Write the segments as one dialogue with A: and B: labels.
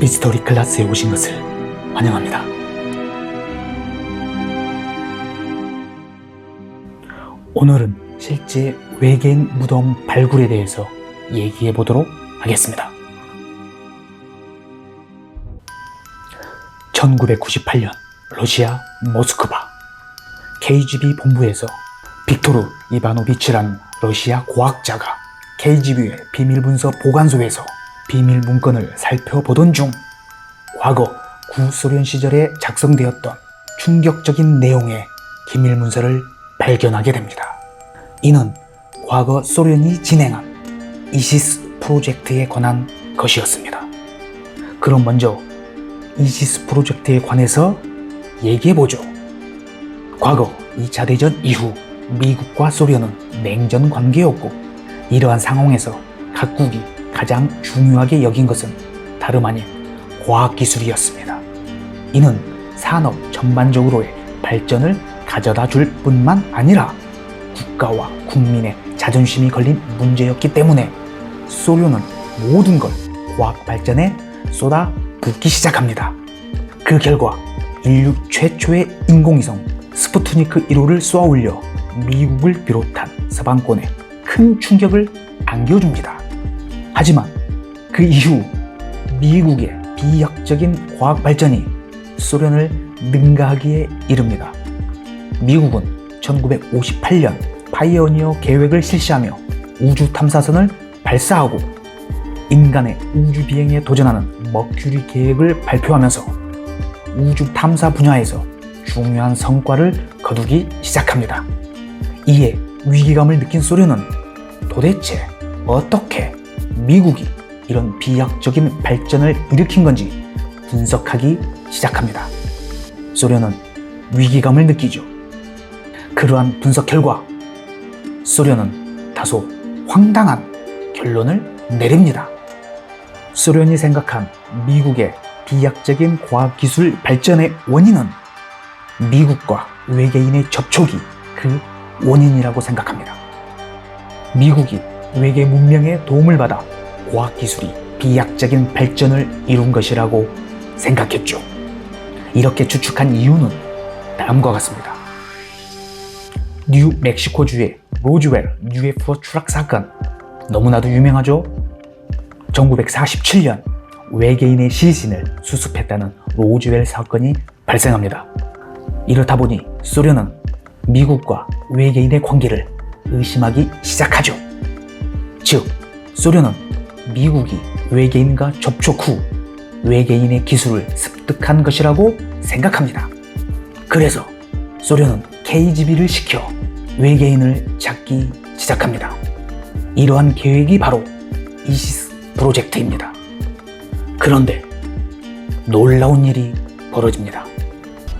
A: 미스터리 클라스에 오신 것을 환영합니다. 오늘은 실제 외계인 무덤 발굴에 대해서 얘기해 보도록 하겠습니다. 1998년 러시아 모스크바 KGB 본부에서 빅토르 이바노비치라는 러시아 과학자가 KGB의 비밀문서 보관소에서 비밀 문건을 살펴보던 중 과거 구소련 시절에 작성되었던 충격적인 내용의 기밀 문서를 발견하게 됩니다. 이는 과거 소련이 진행한 이시스 프로젝트에 관한 것이었습니다. 그럼 먼저 이시스 프로젝트에 관해서 얘기해보죠. 과거 2차 대전 이후 미국과 소련은 냉전 관계였고 이러한 상황에서 각국이 가장 중요하게 여긴 것은 다름 아닌 과학기술이었습니다. 이는 산업 전반적으로의 발전을 가져다 줄 뿐만 아니라 국가와 국민의 자존심이 걸린 문제였기 때문에 소련은 모든 걸 과학 발전에 쏟아 붓기 시작합니다. 그 결과 인류 최초의 인공위성 스푸트니크 1호를 쏘아 올려 미국을 비롯한 서방권에 큰 충격을 안겨줍니다. 하지만 그 이후 미국의 비약적인 과학 발전이 소련을 능가하기에 이릅니다. 미국은 1958년 파이오니어 계획을 실시하며 우주 탐사선을 발사하고 인간의 우주 비행에 도전하는 머큐리 계획을 발표하면서 우주 탐사 분야에서 중요한 성과를 거두기 시작합니다. 이에 위기감을 느낀 소련은 도대체 어떻게 미국이 이런 비약적인 발전을 일으킨 건지 분석하기 시작합니다. 소련은 위기감을 느끼죠. 그러한 분석 결과 소련은 다소 황당한 결론을 내립니다. 소련이 생각한 미국의 비약적인 과학기술 발전의 원인은 미국과 외계인의 접촉이 그 원인이라고 생각합니다. 미국이 외계 문명의 도움을 받아 과학기술이 비약적인 발전을 이룬 것이라고 생각했죠. 이렇게 추측한 이유는 다음과 같습니다. 뉴멕시코주의 로즈웰 UFO 추락 사건 너무나도 유명하죠? 1947년 외계인의 시신을 수습했다는 로즈웰 사건이 발생합니다. 이렇다 보니 소련은 미국과 외계인의 관계를 의심하기 시작하죠. 즉, 소련은 미국이 외계인과 접촉 후 외계인의 기술을 습득한 것이라고 생각합니다. 그래서 소련은 KGB를 시켜 외계인을 찾기 시작합니다. 이러한 계획이 바로 이시스 프로젝트입니다. 그런데 놀라운 일이 벌어집니다.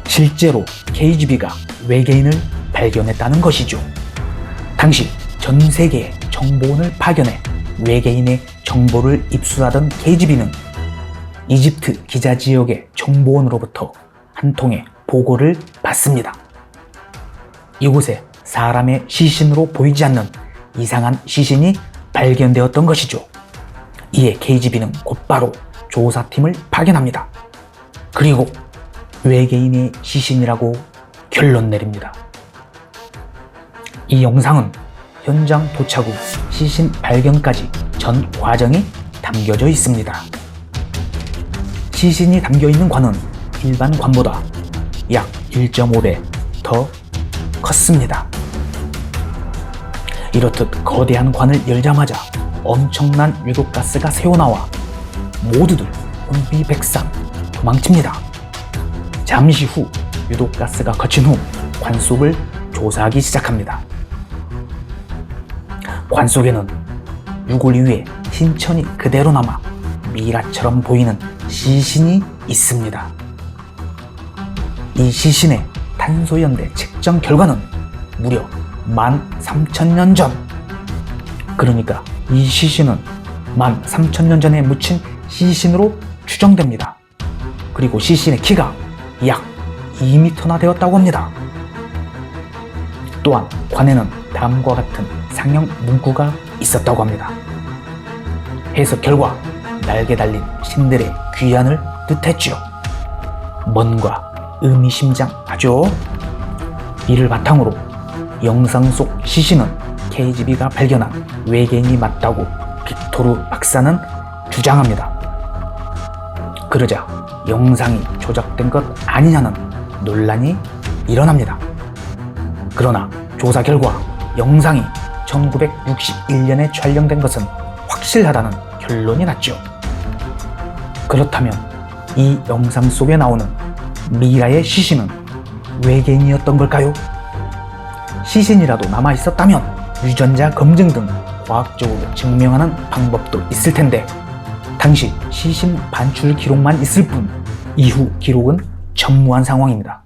A: 실제로 KGB가 외계인을 발견했다는 것이죠. 당시 전 세계의 정보원을 파견해 외계인의 정보를 입수하던 KGB는 이집트 기자 지역의 정보원으로부터 한 통의 보고를 받습니다. 이곳에 사람의 시신으로 보이지 않는 이상한 시신이 발견되었던 것이죠. 이에 KGB는 곧바로 조사팀을 파견합니다. 그리고 외계인의 시신이라고 결론 내립니다. 이 영상은 현장 도착 후 시신 발견까지 전 과정이 담겨져 있습니다. 시신이 담겨 있는 관은 일반 관보다 약 1.5배 더 컸습니다. 이렇듯 거대한 관을 열자마자 엄청난 외국가스가 새어나와 모두들 혼비백산 도망칩니다. 잠시 후 유독가스가 거친 후 관 속을 조사하기 시작합니다. 관 속에는 유골 위에 신천이 그대로 남아 미라처럼 보이는 시신이 있습니다. 이 시신의 탄소연대 측정 결과는 무려 13,000년 전. 그러니까 이 시신은 13,000년 전에 묻힌 시신으로 추정됩니다. 그리고 시신의 키가 약 2m나 되었다고 합니다. 또한 관에는 다음과 같은 상형 문구가 있었다고 합니다. 해석 결과 날개 달린 신들의 귀환을 뜻했지요. 뭔가 의미심장하죠. 이를 바탕으로 영상 속 시신은 KGB가 발견한 외계인이 맞다고 빅토르 박사는 주장합니다. 그러자 영상이 조작된 것 아니냐는 논란이 일어납니다. 그러나 조사 결과 영상이 1961년에 촬영된 것은 확실하다는 결론이 났죠. 그렇다면 이 영상 속에 나오는 미라의 시신은 외계인이었던 걸까요? 시신이라도 남아 있었다면 유전자 검증 등 과학적으로 증명하는 방법도 있을 텐데 당시 시신 반출 기록만 있을 뿐 이후 기록은 전무한 상황입니다.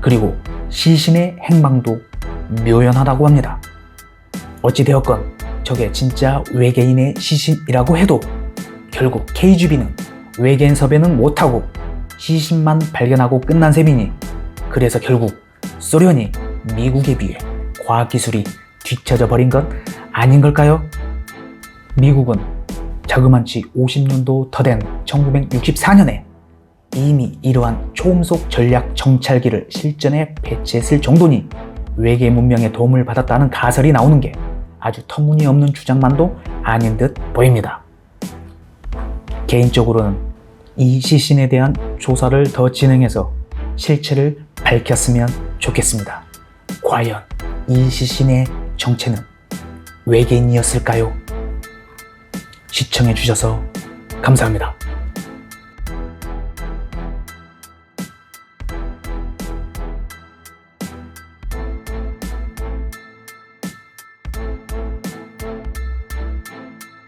A: 그리고 시신의 행방도 묘연하다고 합니다. 어찌되었건 저게 진짜 외계인의 시신이라고 해도 결국 KGB는 외계인 섭외는 못하고 시신만 발견하고 끝난 셈이니 그래서 결국 소련이 미국에 비해 과학기술이 뒤처져 버린 것 아닌 걸까요? 미국은 자그만치 50년도 더 된 1964년에 이미 이러한 초음속 전략 정찰기를 실전에 배치했을 정도니 외계 문명의 도움을 받았다는 가설이 나오는 게 아주 터무니없는 주장만도 아닌 듯 보입니다. 개인적으로는 이 시신에 대한 조사를 더 진행해서 실체를 밝혔으면 좋겠습니다. 과연 이 시신의 정체는 외계인이었을까요? 시청해주셔서 감사합니다.